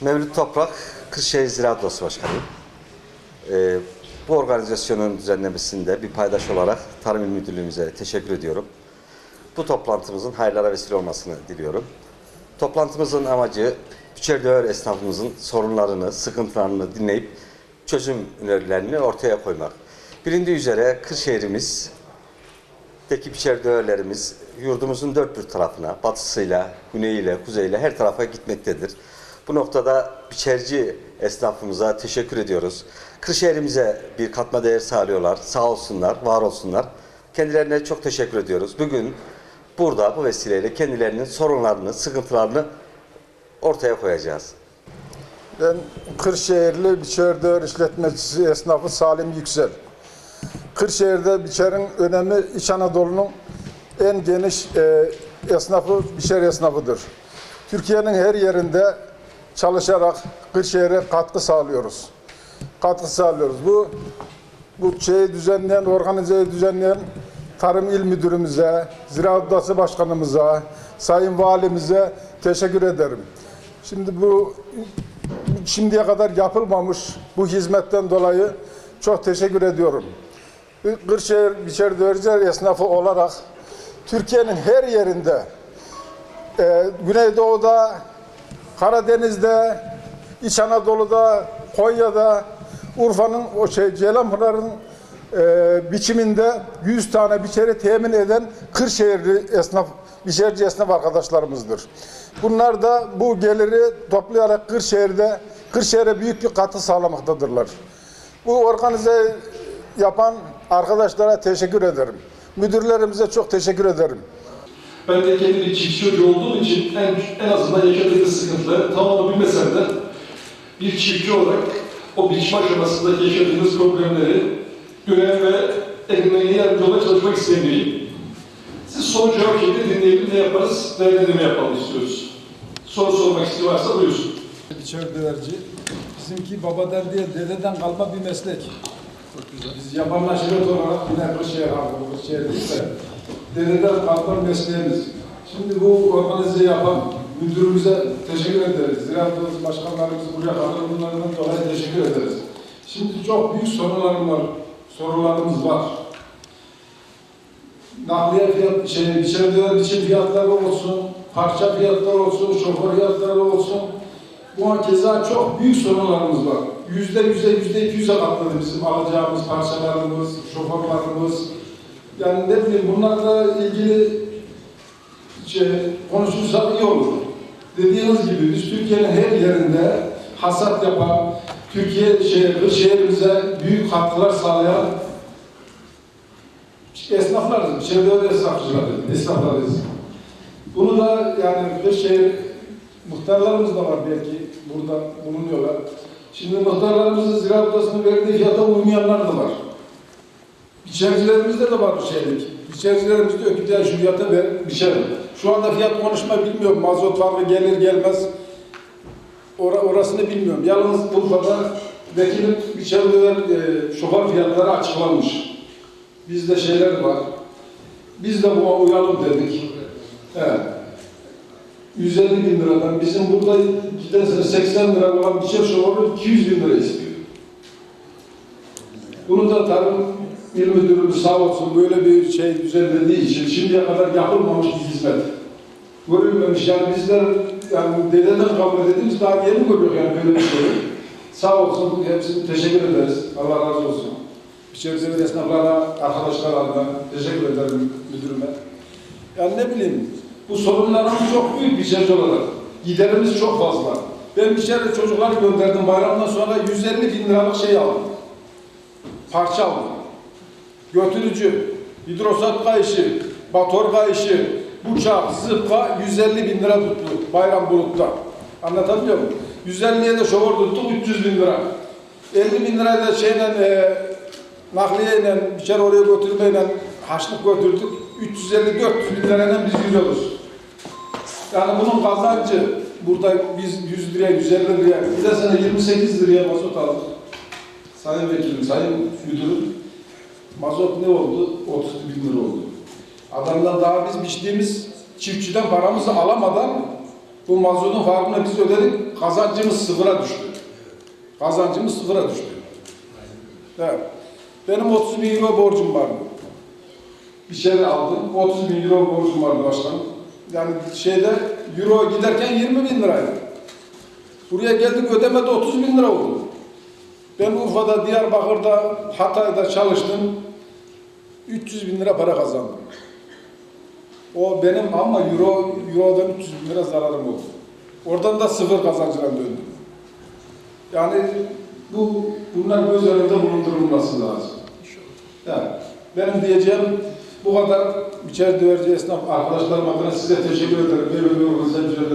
Mevlüt Toprak, Kırşehir Ziraat Odası Başkanıyım. Ee, bu organizasyonun düzenlemesinde bir paydaş olarak Tarım İl Müdürlüğümüze teşekkür ediyorum. Bu toplantımızın hayırlara vesile olmasını diliyorum. Toplantımızın amacı Biçerdöğer esnafımızın sorunlarını, sıkıntılarını dinleyip çözüm önerilerini ortaya koymak. Bilindiği üzere Kırşehir'imiz Deki biçer döverlerimiz yurdumuzun dört bir tarafına, batısıyla, güneyiyle, kuzeyiyle her tarafa gitmektedir. Bu noktada biçerci esnafımıza teşekkür ediyoruz. Kırşehir'imize bir katma değer sağlıyorlar. Sağ olsunlar, var olsunlar. Kendilerine çok teşekkür ediyoruz. Bugün burada bu vesileyle kendilerinin sorunlarını, sıkıntılarını ortaya koyacağız. Ben Kırşehirli Biçerdağ işletmecisi esnafı Salim Yüksel. Kırşehir'de biçerin önemi İç Anadolu'nun en geniş e, esnafı biçer esnafıdır. Türkiye'nin her yerinde çalışarak Kırşehir'e katkı sağlıyoruz. Katkı sağlıyoruz. Bu bu şeyi düzenleyen, organizeyi düzenleyen Tarım İl Müdürümüze, Ziraat Odası Başkanımıza, Sayın Valimize teşekkür ederim. Şimdi bu şimdiye kadar yapılmamış bu hizmetten dolayı çok teşekkür ediyorum. Kırşehir Biçer Dörcer esnafı olarak Türkiye'nin her yerinde e, Güneydoğu'da, Karadeniz'de, İç Anadolu'da, Konya'da, Urfa'nın o şey Ceylanpınar'ın e, biçiminde 100 tane biçeri temin eden Kırşehirli esnaf, biçerci esnaf arkadaşlarımızdır. Bunlar da bu geliri toplayarak Kırşehir'de, Kırşehir'e büyük bir katkı sağlamaktadırlar. Bu organize yapan arkadaşlara teşekkür ederim. Müdürlerimize çok teşekkür ederim. Ben de kendi bir çiftçi çocuğu olduğum için en, en azından yaşadığımız sıkıntıları tamamını bilmesem de bir çiftçi olarak o biçme aşamasında yaşadığımız problemleri gören ve elimden yardımcı olmaya çalışmak isteyen biriyim. Siz soru cevap şeklinde dinleyelim, ne yaparız, değerlendirme yapalım istiyoruz. Soru sormak isteyen varsa buyursun. Biçer döverci. Bizimki babadan değil, dededen kalma bir meslek. Biz yaban aşiret olarak yine Kırşehir halkı, Kırşehir değil de dededen kalma mesleğimiz. Şimdi bu organize yapan müdürümüze teşekkür ederiz. Ziraat Odası başkanlarımızı buraya katılımlarından dolayı teşekkür ederiz. Şimdi çok büyük sorularım var, sorularımız var. Nakliye fiyat, şey, içeride için fiyatları olsun, parça fiyatları olsun, şoför fiyatları olsun. Bu keza çok büyük sorunlarımız var. Yüzde yüze, yüzde iki yüze katladı bizim alacağımız parçalarımız, şoförlerimiz. Yani ne bileyim bunlarla ilgili şey, konuşursak iyi olur. Dediğiniz gibi biz Türkiye'nin her yerinde hasat yapan, Türkiye şehir, şehrimize büyük katkılar sağlayan esnaflarız, çevre esnafçıları, esnaflarız. Bunu da yani Kırşehir muhtarlarımız da var belki burada bulunuyorlar. Şimdi muhtarlarımızın ziraat odasının verdiği fiyata uymayanlar da var. İçericilerimizde de var bu şeylik. İçericilerimiz diyor ki "Ya şu fiyata ver, biçerim. Şu anda fiyat konuşma bilmiyorum. Mazot var mı gelir gelmez. Ora, orasını bilmiyorum. Yalnız Urfa'da vekilim biçeriler e, şoför fiyatları açıklanmış. Bizde şeyler var. Biz de buna uyalım dedik. Evet. 150 bin liradan bizim burada giden sene 80 lira olan bir şey şoförü 200 bin lira istiyor. Bunu da Tarım İl Müdürümüz sağ olsun böyle bir şey düzenlediği için şimdiye kadar yapılmamış bir hizmet. Görülmemiş yani bizler yani dededen kabul dediğimiz daha yeni görüyor yani böyle bir şey. Sağ olsun hepsine teşekkür ederiz. Allah razı olsun. İçerisinde esnaflara, arkadaşlarına teşekkür ederim müdürüme. Yani ne bileyim, bu sorunlarımız çok büyük bir şey olarak. Giderimiz çok fazla. Ben bir kere çocuklar gönderdim bayramdan sonra 150 bin liralık şey aldım. Parça aldım. Götürücü, hidrosat kayışı, motor kayışı, bıçak, zıpka 150 bin lira tuttu bayram bulutta. Anlatabiliyor muyum? 150'ye de şoför tuttuk 300 bin lira. 50 bin lirayla da şeyle e, nakliyeyle bir kere oraya götürmeyle haçlık götürdük. 350-400 bin lirayla biz gidiyoruz. Yani bunun kazancı burada biz 100 liraya, 150 liraya, bir de sene 28 liraya mazot aldık. Sayın Vekilim, Sayın Müdürüm, mazot ne oldu? 30 bin lira oldu. Adamdan daha biz biçtiğimiz çiftçiden paramızı alamadan bu mazotun farkını biz ödedik. kazancımız sıfıra düştü. Kazancımız sıfıra düştü. Evet. Benim 30 bin euro borcum vardı. Bir şeyler aldım. 30 bin euro borcum vardı başkanım. Yani şeyde euro giderken 20 bin liraydı. Buraya geldik ödemede 30 bin lira oldu. Ben Urfa'da, Diyarbakır'da, Hatay'da çalıştım. 300 bin lira para kazandım. O benim ama euro, eurodan 300 bin lira zararım oldu. Oradan da sıfır kazancına döndüm. Yani bu bunlar göz önünde bulundurulması lazım. Yani benim diyeceğim bu kadar biçer döverci esnaf arkadaşlarım adına size teşekkür ederim. Böyle bir için.